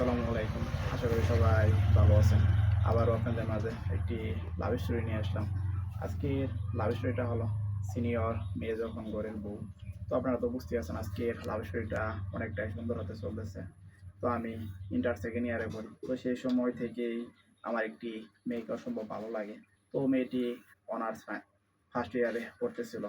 আসসালামু আলাইকুম। আশা করি সবাই ভালো আছেন। আবারও আপনাদের মাঝে একটি লাভ স্টোরি নিয়ে আসলাম। আজকের লাভ স্টোরিটা হলো সিনিয়র মেয়ে যখন গড়ের বউ। তো আপনারা তো বুঝতে পারছেন আজকের লাভ স্টোরিটা অনেকটাই সুন্দর হতে চলতেছে। তো আমি ইন্টার সেকেন্ড ইয়ারে পড়ি। তো সেই সময় থেকেই আমার একটি মেয়েকে অসম্ভব ভালো লাগে। তো মেয়েটি অনার্স ফার্স্ট ইয়ারে পড়তেছিল।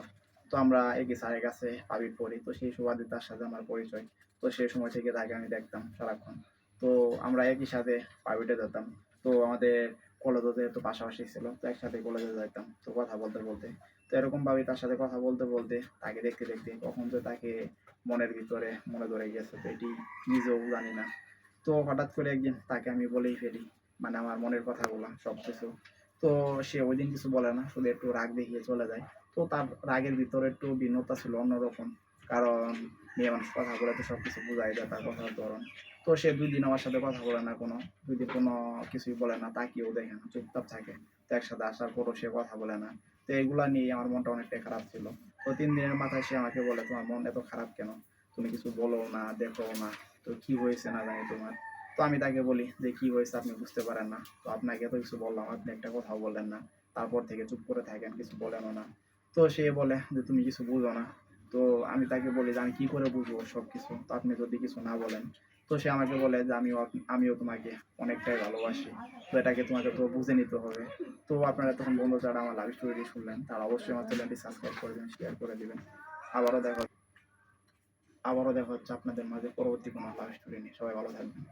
তো আমরা একই স্যারের কাছে পাবি পড়ি। তো সেই সুবাদে তার সাথে আমার পরিচয়। তো সেই সময় থেকে তাকে আমি দেখতাম সারাক্ষণ। তো আমরা একই সাথে প্রাইভেটে যেতাম তো আমাদের কলেজও যেহেতু পাশাপাশি ছিল, তো একসাথে কলেজে যেতাম তো কথা বলতে বলতে। তো এরকম ভাবে তার সাথে কথা বলতে বলতে, তাকে দেখতে দেখতে কখন তো তাকে মনের ভিতরে মনে ধরে গেছে তো এটি নিজেও জানি না। তো হঠাৎ করে একদিন তাকে আমি বলেই ফেলি মানে আমার মনের কথাগুলো সব কিছু তো সে ওই দিন কিছু বলে না, শুধু একটু রাগ দেখিয়ে চলে যায়। তো তার রাগের ভিতরে একটু ভিন্নতা ছিল অন্যরকম, কারণ মেয়ে মানুষ কথা বলে তো সব কিছু বোঝাই দেয়, তার কথার ধরন। তো সে দুই দিন আমার সাথে কথা বলে না কোনো, দুই দিন কোনো কিছুই বলে না, তাকিয়েও দেখে না, চুপচাপ থাকে। তো একসাথে আসার পরও সে কথা বলে না। তো এগুলা নিয়ে আমার মনটা অনেকটাই খারাপ ছিল। তো তিন দিনের মাথায় সে আমাকে বলে, তোমার মন এত খারাপ কেন? তুমি কিছু বলো না, দেখো না, তো কি হয়েছে না জানি তোমার? তো আমি তাকে বলি, যে কি হয়েছে আপনি বুঝতে পারেন না। তো আপনাকে এত কিছু বললাম, আপনি একটা কথাও বললেন না। তারপর থেকে চুপ করে থাকেন, কিছু বলেনও না। তো সে বলে, যে তুমি কিছু বুঝো না। তো আমি তাকে বলি যে, আমি কি করে বুঝব সব কিছু তো আপনি যদি কিছু না বলেন? তো সে আমাকে বলে যে, আমিও আমিও তোমাকে অনেকটাই ভালোবাসি। তো এটাকে তোমাকে তো বুঝে নিতে হবে। তো আপনারা তখন বন্ধু যারা আমার লাভ স্টোরিটি শুনলেন, তারা অবশ্যই আমার চ্যানেলটি সাবস্ক্রাইব করে দেবেন শেয়ার করে দিবেন। আবারও দেখা আবারও দেখা হচ্ছে আপনাদের মাঝে পরবর্তী কোনো লাভ স্টোরি নিয়ে। সবাই ভালো থাকবেন।